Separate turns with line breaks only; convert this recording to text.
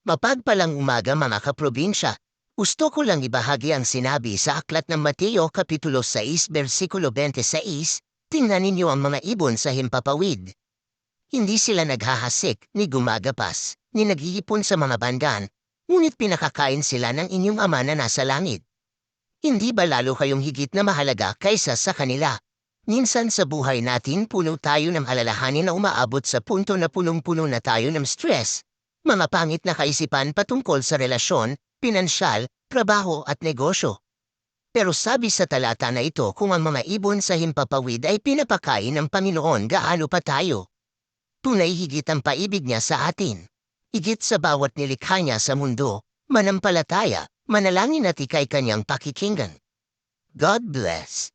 Mapagpalang umaga mga kaprobinsya. Gusto ko lang ibahagi ang sinabi sa Aklat ng Mateo Kapitulo 6 versikulo 26, Tingnan ninyo ang mga ibon sa himpapawid. Hindi sila naghahasik, ni gumagapas, ni nag-iipon sa mga bandan, ngunit pinakakain sila ng inyong ama na nasa langit. Hindi ba lalo kayong higit na mahalaga kaysa sa kanila? Minsan sa buhay natin puno tayo ng alalahanin na umaabot sa punto na punong-puno na tayo ng stress. Mga pangit na kaisipan patungkol sa relasyon, pinansyal, trabaho at negosyo. Pero sabi sa talata na ito kung ang mga ibon sa himpapawid ay pinapakain ng Panginoon gaano pa tayo. Tunay higit ang paibig niya sa atin. Higit sa bawat nilikha niya sa mundo, manampalataya, manalangin at ikay kanyang pakikinggan. God bless.